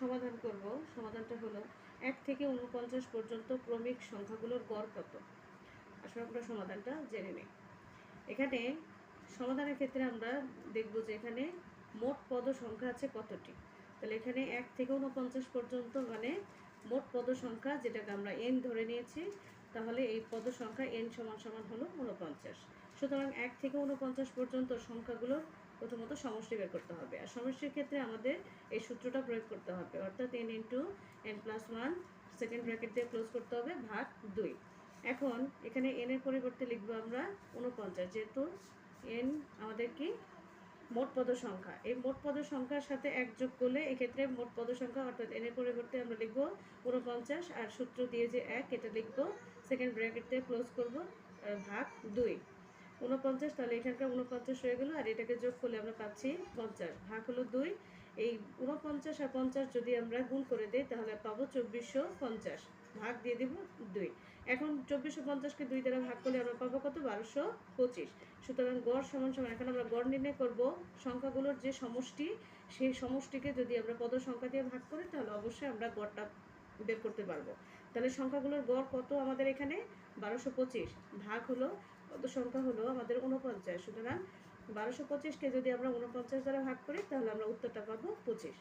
সমাধান করব। সমাধানটা হলো এক থেকে উনপঞ্চাশ পর্যন্ত ক্রমিক সংখ্যাগুলোর গড় কত? আসলে আমরা সমাধানটা জেনে নিই। এখানে সমাধানের ক্ষেত্রে আমরা দেখব যে এখানে মোট পদ সংখ্যা আছে কতটি? তাহলে এখানে এক থেকে উনপঞ্চাশ পর্যন্ত মানে মোট পদ সংখ্যা, যেটাকে আমরা এন ধরে নিয়েছি তাহলে এই পদ সংখ্যা এন সমান সমান হলো উনপঞ্চাশ সুতরাং এক থেকে উনপঞ্চাশ পর্যন্ত সংখ্যাগুলোর প্রথমত সমষ্টি বের করতে হবে। আর সমষ্টির ক্ষেত্রে আমাদের এই সূত্রটা প্রয়োগ করতে হবে। অর্থাৎ n into n plus one second bracket দিয়ে ক্লোজ করতে হবে, ভাগ দুই। এখন এখানে এন এর পরিবর্তে লিখব আমরা উনপঞ্চাশ যেহেতু এন আমাদের কি মোট পদ সংখ্যা। এই মোট পদ সংখ্যার সাথে এক যোগ করলে এক্ষেত্রে মোট পদ সংখ্যা, অর্থাৎ এন এর পরিবর্তে আমরা লিখব উনপঞ্চাশ আর সূত্র দিয়ে যে এক, এটা লিখব সেকেন্ড ব্র্যাকেট ক্লোজ করব ভাগ দুই। উনপঞ্চাশ তাহলে এখানকার উনপঞ্চাশ হয়ে গেলো, আর এটাকে যোগ করলে আমরা পাচ্ছি পঞ্চাশ। ভাগ হলো দুই। এই উনপঞ্চাশ আর পঞ্চাশ যদি আমরা গুণ করে দিই, তাহলে পাবো চব্বিশশো পঞ্চাশ। ভাগ দিয়ে দিব দুই। এখন চব্বিশশো পঞ্চাশকে দুই দ্বারা ভাগ করলে আমরা পাবো কত? বারোশো পঁচিশ। সুতরাং গড় সমান সমান। এখন আমরা গড় নির্ণয় করব সংখ্যাগুলোর যে সমষ্টি, সেই সমষ্টিকে যদি আমরা পদ সংখ্যা দিয়ে ভাগ করি, তাহলে অবশ্যই আমরা গড়টা বের করতে পারব। তাহলে সংখ্যাগুলোর গড় কত আমাদের এখানে? বারোশো পঁচিশ। ভাগ হলো কত সংখ্যা হলো আমাদের উনপঞ্চাশ সুতরাং বারোশো পঁচিশকে যদি আমরা উনপঞ্চাশ দ্বারা ভাগ করি, তাহলে আমরা উত্তরটা পাবো পঁচিশ।